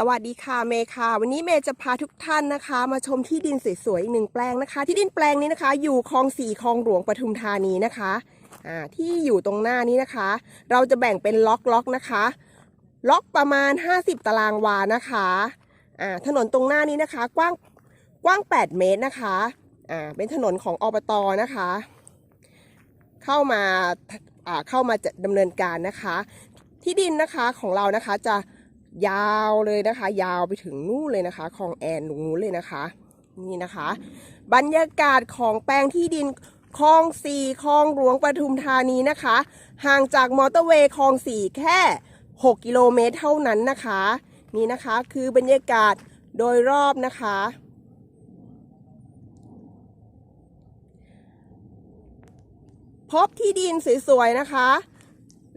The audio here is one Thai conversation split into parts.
สวัสดีค่ะเมย์ค่ะ วันนี้เมย์จะพาทุกท่านนะคะ มาชมที่ดินสวยๆหนึ่งแปลงนะคะ ที่ดินแปลงนี้นะคะ อยู่คลองสี่คลองหลวงปทุมธานีนะคะอ่าที่อยู่ตรงหน้านี้นะคะ เราจะแบ่งเป็นล็อกล็อกนะคะ ล็อกประมาณ 50 ตารางวานะคะอ่าถนนตรงหน้านี้นะคะ กว้างกว้าง 8 เมตรนะคะอ่าเป็นถนนของอบตนะคะ เข้ามาอ่าเข้ามาจะดำเนินการนะคะ ที่ดินนะคะของเรานะคะจะ ยาวเลยนะคะ ยาวไปถึงนู่นเลยนะคะคลองแอนตรงนู้นเลยนะคะ นี่นะคะ บรรยากาศของแปลงที่ดินคลองสี่คลองหลวงปทุมธานีนะคะ ห่างจากมอเตอร์เวย์คลองสี่แค่ 6 กิโลเมตรเท่านั้นนะคะ นี่นะคะคือบรรยากาศโดยรอบนะคะ พบที่ดินสวยๆนะคะ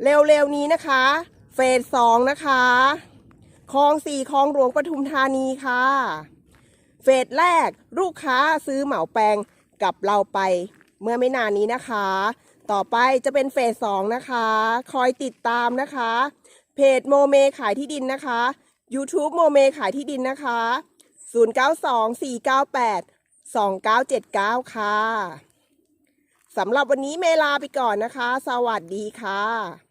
เร็วๆนี้นะคะ เฟสสองนะคะ คลองสี่คลองหลวงปทุมธานีค่ะ เฟสแรกลูกค้าซื้อเหมาแปลงกับเราไปเมื่อไม่นานนี้นะคะ ต่อไปจะเป็นเฟสสองนะคะ คอยติดตามนะคะ เพจโมเมขายที่ดินนะคะ YouTube โมเมขายที่ดินนะคะ 0924982979 ค่ะสำหรับวันนี้เมลาไปก่อนนะคะ สวัสดีค่ะ